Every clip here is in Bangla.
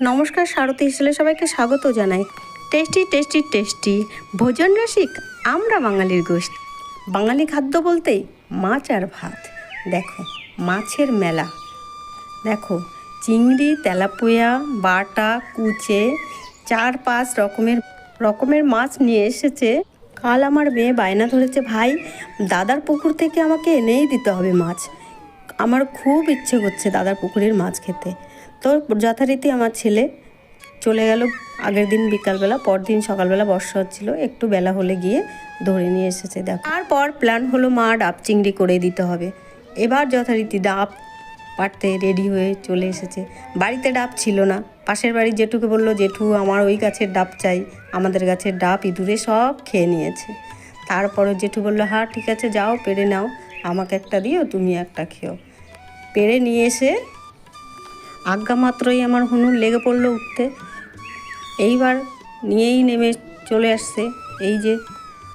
নমস্কার সারথী হিসেবে সবাইকে স্বাগত জানাই। টেস্টি টেস্টি টেস্টি ভোজন রসিক আমরা বাঙালির গোষ্ঠী। বাঙালি খাদ্য বলতেই মাছ আর ভাত। দেখো, মাছের মেলা। দেখো, চিংড়ি, তেলাপুয়া, বাটা, কুচে চার পাঁচ রকমের রকমের মাছ নিয়ে এসেছে। কাল আমার মেয়ে বায়না ধরেছে, ভাই, দাদার পুকুর থেকে আমাকে এনেই দিতে হবে মাছ। আমার খুব ইচ্ছে করছে দাদার পুকুরের মাছ খেতে। তো যথারীতি আমার ছেলে চলে গেল। আগের দিন বিকালবেলা, পরদিন সকালবেলা বর্ষা হচ্ছিল, একটু বেলা হলে গিয়ে ধরে নিয়ে এসেছে, দেখো। তারপর প্ল্যান হলো মা ডাব চিংড়ি করে দিতে হবে। এবার যথারীতি ডাব পাড়তে রেডি হয়ে চলে এসেছে। বাড়িতে ডাব ছিল না। পাশের বাড়ির জেঠুকে বলল, জেঠু, আমার ওই গাছের ডাব চাই। আমাদের গাছের ডাব ইঁদুরে সব খেয়ে নিয়েছে। তারপরে জেঠু বলল হ্যাঁ ঠিক আছে, যাও পেরে নাও। আমাকে একটা দিও, তুমি একটা খেও। পেরে নিয়ে এসে আজ্ঞা মাত্রই আমার হুনুর লেগে পড়ল উঠতে। এইবার নিয়েই নেমে চলে আসছে। এই যে,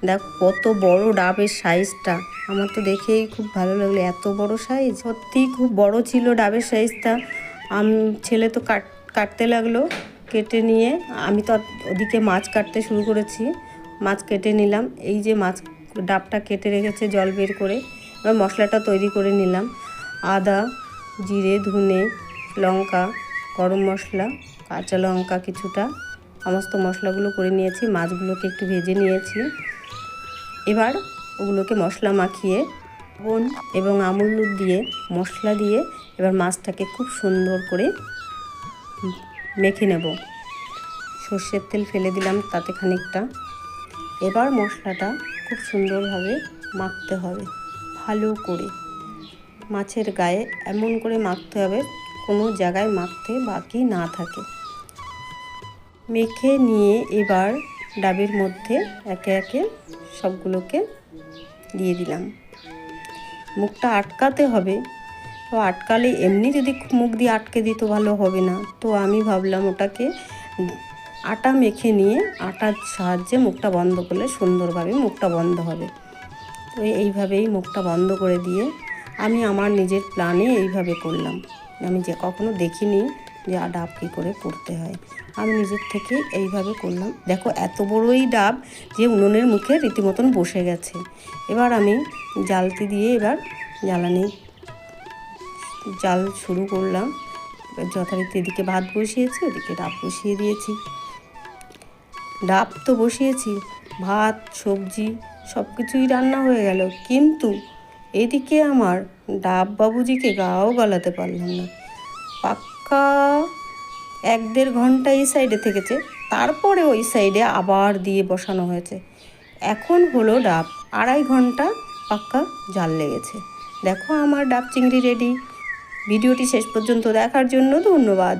দেখ কত বড় ডাবের সাইজটা। আমার তো দেখেই খুব ভালো লাগল, এত বড় সাইজ। সত্যিই খুব বড় ছিল ডাবের সাইজটা। আমি, ছেলে তো কাট, কাটতে লাগল, কেটে নিয়ে। আমি তো ওদিকে মাছ কাটতে শুরু করেছি, মাছ কেটে নিলাম। এই যে মাছ, ডাবটা কেটে রেখেছে, জল বের করে। এবার মশলাটা তৈরি করে নিলাম। আদা, জিরে, ধনে লঙ্কা, গরম মশলা, কাঁচা লঙ্কা কিছুটা, সমস্ত মশলাগুলো করে নিয়েছি, মাছগুলোকে একটু ভেজে নিয়েছি। এবার ওগুলোকে মশলা মাখিয়ে বোন এবং আমুল দিয়ে, মশলা দিয়ে এবার মাছটাকে খুব সুন্দর করে মেখে নেব। সর্ষের তেল ফেলে দিলাম তাতে খানিকটা। এবার মশলাটা খুব সুন্দরভাবে মাখতে হবে, ভালো করে। মাছের গায়ে এমন করে মাখতে হবে কোনো জায়গায় মাখতে বাকি না থাকে। মেখে নিয়ে এবার ডাবের মধ্যে একে একে সবগুলোকে দিয়ে দিলাম। মুখটা আটকাতে হবে। তো আটকালে এমনি যদি মুখ দিয়ে আটকে দিই তো ভালো হবে না। তো আমি ভাবলাম ওটাকে আটা মেখে নিয়ে আটার সাহায্যে মুখটা বন্ধ করলে সুন্দরভাবে মুখটা বন্ধ হবে। তো এইভাবেই মুখটা বন্ধ করে দিয়ে আমি আমার নিজের প্ল্যানে এইভাবে করলাম। আমি যে কখনো দেখিনি যে ডাব কী করে করতে হয়। আমি নিজের থেকে এইভাবে করলাম। দেখো, এত বড়ই ডাব যে উনুনের মুখে রীতিমতন বসে গেছে। এবার আমি জালতি দিয়ে এবার জ্বালানি, জাল শুরু করলাম। যথারীতি এদিকে ভাত বসিয়েছি, ওদিকে ডাব বসিয়ে দিয়েছি। ডাব তো বসিয়েছি, ভাত, সবজি সব কিছুই রান্না হয়ে গেল। কিন্তু এদিকে আমার ডাব বাবুজিকে গাও গলাতে পারলাম না। পাক্কা এক দেড় ঘণ্টা এই সাইডে থেকেছে, তারপরে ওই সাইডে আবার দিয়ে বসানো হয়েছে। এখন হলো ডাব, আড়াই ঘণ্টা পাক্কা জাল লেগেছে। দেখো আমার ডাব চিংড়ি রেডি। ভিডিওটি শেষ পর্যন্ত দেখার জন্য ধন্যবাদ।